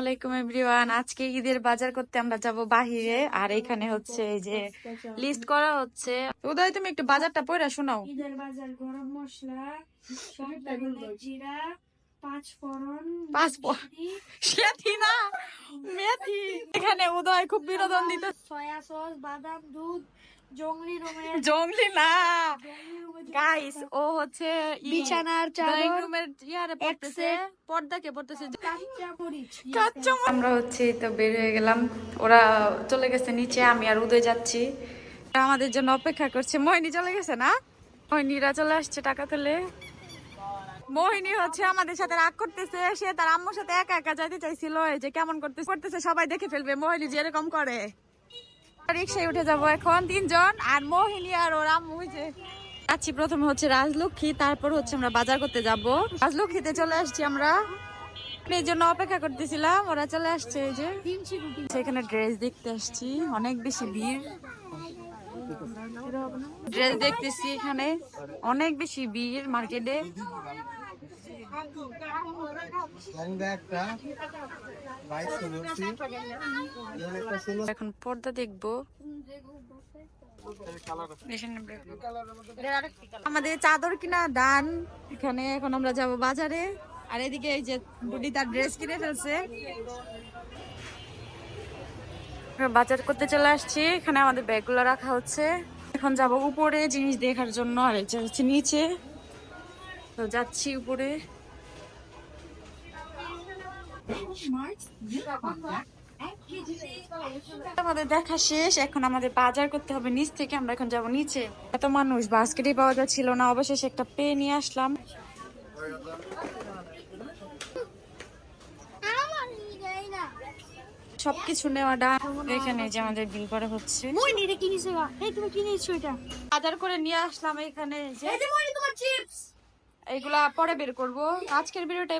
আলাইকুম এভরিওয়ান। আজকে ঈদের বাজার করতে আমরা যাব বাহিরে আর এখানে হচ্ছে এই যে লিস্ট করা হচ্ছে। উদয় তুমি একটু বাজারটা পড়ে শোনাও। ঈদের বাজার গরম মশলা জিরা মেথি, এখানে উদয় খুব বিনোদন দিত সয়া সস বাদাম দুধ জংলি রুমের জঙ্গলি না। গাইস ও হচ্ছে বিছানার চাদর রুমের ইয়ারে পড়তেছে পর্দাকে পড়তেছে। আমরা হচ্ছে তো বের হয়ে গেলাম। ওরা চলে গেছে নিচে আমি আর উদয় যাচ্ছি। আমাদের জন্য অপেক্ষা করছে। মোহিনী চলে গেছে না? মোহিনীরা চলে আসছে টাকা তুলে। মোহিনী হচ্ছে আমাদের সাথে রাগ করতেছে। সে তার আম্মুর সাথে একা একা যাইতে চাইছিল। এই যে কেমন করতেছে করতেছে সবাই দেখে ফেলবে। মোহিনী যে এরকম করে রিক্সায় উঠে যাব এখন তিনজন আর মোহিনী আর ওর আম্মু যে যাচ্ছি প্রথমে হচ্ছে রাজলক্ষ্মী, তারপর হচ্ছে আমরা বাজার করতে যাব। রাজলক্ষ্মীতে চলে আসছি আমরা। এই জন্য অপেক্ষা করতেছিলাম, ওরা চলে আসছে এই যে। সেখানে ড্রেস দেখতে আসছি, অনেক বেশি ভিড়। ড্রেস দেখতেছি এখানে, অনেক বেশি ভিড় মার্কেটে। এখন পর্দা দেখব। আমাদের চাদর কিনা ডান। এখানে এখন আমরা যাব বাজারে। আর এদিকে এই যে বুডি তার ড্রেস কিনে ফেলছে। বাজার করতে চলে আসছি। এখানে আমাদের ব্যাগগুলো রাখা হচ্ছে। এখন যাব উপরে জিনিস দেখার জন্য। আর নিচে। তো যাচ্ছি উপরে। আমাদের দেখা শেষ এখন আমাদের বাজার করতে হবে নিচ থেকে আমরা এখন যাব নিচে। এত মানুষ বাস্কেটই পাওয়া যাচ্ছিল না অবশেষে একটা পে নিয়ে আসলাম। সবকিছু নেওয়াটা এখানে যে আমাদের বিল করা হচ্ছে। মই নিরে কিনেছো এই তুমি কিনেছো এটা? বাজার করে নিয়ে আসলাম এখানে। যে এই যে মই তোমার চিপস এইগুলা পরে বের করব। আজকের ভিডিওটা